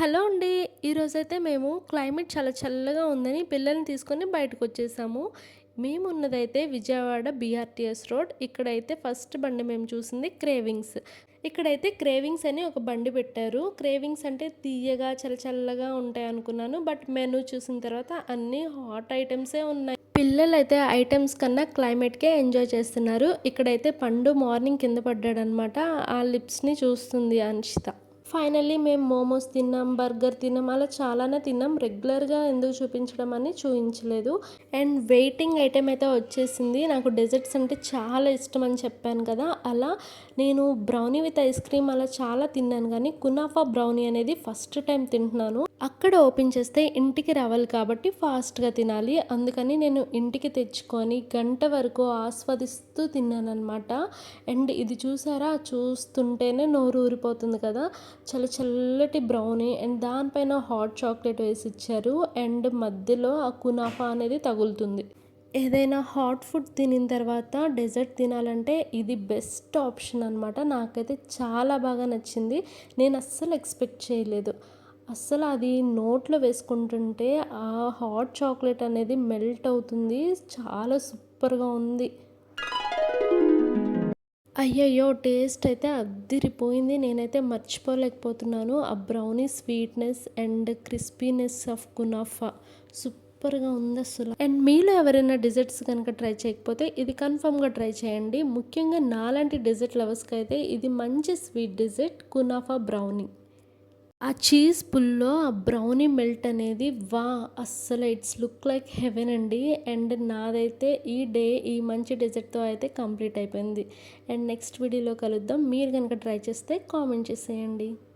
Hello అండి. ఈరోజైతే మేము క్లైమేట్ చాలా చల్లగా ఉందని పిల్లల్ని తీసుకొని బయటకు వచ్చేసాము మేమున్నదైతే విజయవాడ బీఆర్టీఎస్ రోడ్. ఇక్కడైతే ఫస్ట్ బండి మేము చూసింది క్రేవింగ్స్. ఇక్కడైతే క్రేవింగ్స్ అని ఒక బండి పెట్టారు. క్రేవింగ్స్ అంటే తియ్యగా, చల్ల చల్లగా ఉంటాయనుకున్నాను. బట్ మెనూ చూసిన తర్వాత అన్నీ హాట్ ఐటమ్సే ఉన్నాయి. పిల్లలైతే ఐటమ్స్ కన్నా క్లైమేట్‌కే ఎంజాయ్ చేస్తున్నారు. ఇక్కడైతే పండు మార్నింగ్ కింద పడ్డాడనమాట. ఆ లిప్స్‌ని చూస్తుంది అన్షిత. ఫైనల్లీ మేము మోమోస్ తిన్నాం, బర్గర్ తిన్నాం. అలా చాలానే తిన్నాం. రెగ్యులర్‌గా ఎందుకు చూపించడం అని చూపించలేదు అండ్ వెయిటింగ్ ఐటెం అయితే వచ్చేసింది. నాకు డెజర్ట్స్ అంటే చాలా ఇష్టం అని చెప్పాను కదా! అలా నేను బ్రౌనీ విత్ ఐస్ క్రీమ్ అలా చాలా తిన్నాను కానీ కునాఫా బ్రౌనీ అనేది ఫస్ట్ టైం తింటున్నాను. అక్కడ ఓపెన్ చేస్తే ఇంటికి రావాలి కాబట్టి ఫాస్ట్‌గా తినాలి. అందుకని నేను ఇంటికి తెచ్చుకొని గంట వరకు ఆస్వాదిస్తూ తిన్నాను అనమాట అండ్ ఇది చూసారా? చూస్తుంటేనే నోరు ఊరిపోతుంది కదా! చాలా చల్లటి బ్రౌనీ అండ్ దానిపైన హాట్ చాక్లెట్ వేసి ఇచ్చారు. అండ్ మధ్యలో ఆ కునాఫా అనేది తగులుతుంది. ఏదైనా హాట్ ఫుడ్ తినిన తర్వాత డెజర్ట్ తినాలంటే ఇది బెస్ట్ ఆప్షన్ అనమాట. నాకైతే చాలా బాగా నచ్చింది. నేను అస్సలు ఎక్స్‌పెక్ట్ చేయలేదు. అస్సలు అది నోట్లో వేసుకుంటుంటే ఆ హాట్ చాక్లెట్ అనేది మెల్ట్ అవుతుంది. చాలా సూపర్‌గా ఉంది. అయ్యయ్యో! టేస్ట్ అయితే అద్దిరిపోయింది. నేనైతే మర్చిపోలేకపోతున్నాను. ఆ brownie sweetness and crispiness of kunafa సూపర్‌గా ఉందసల. అండ్ మీలో ఎవరైనా డిజర్ట్స్ కనుక ట్రై చేయకపోతే ఇది కన్ఫర్మ్‌గా ట్రై చేయండి. ముఖ్యంగా నాలాంటి డెజర్ట్ అయితే ఇది మంచి స్వీట్ డిజర్ట్ కునాఫా బ్రౌనీ. ఆ చీజ్ పుల్‌లో ఆ బ్రౌనీ మెల్ట్ అనేది వా! అస్సలు ఇట్స్ లుక్ లైక్ హెవెన్ అండి. అండ్ నాదైతే ఈ డే ఈ మంచి డెజర్ట్‌తో అయితే కంప్లీట్ అయిపోయింది. అండ్ నెక్స్ట్ వీడియోలో కలుద్దాం. మీరు కనుక ట్రై చేస్తే కామెంట్ చేసేయండి.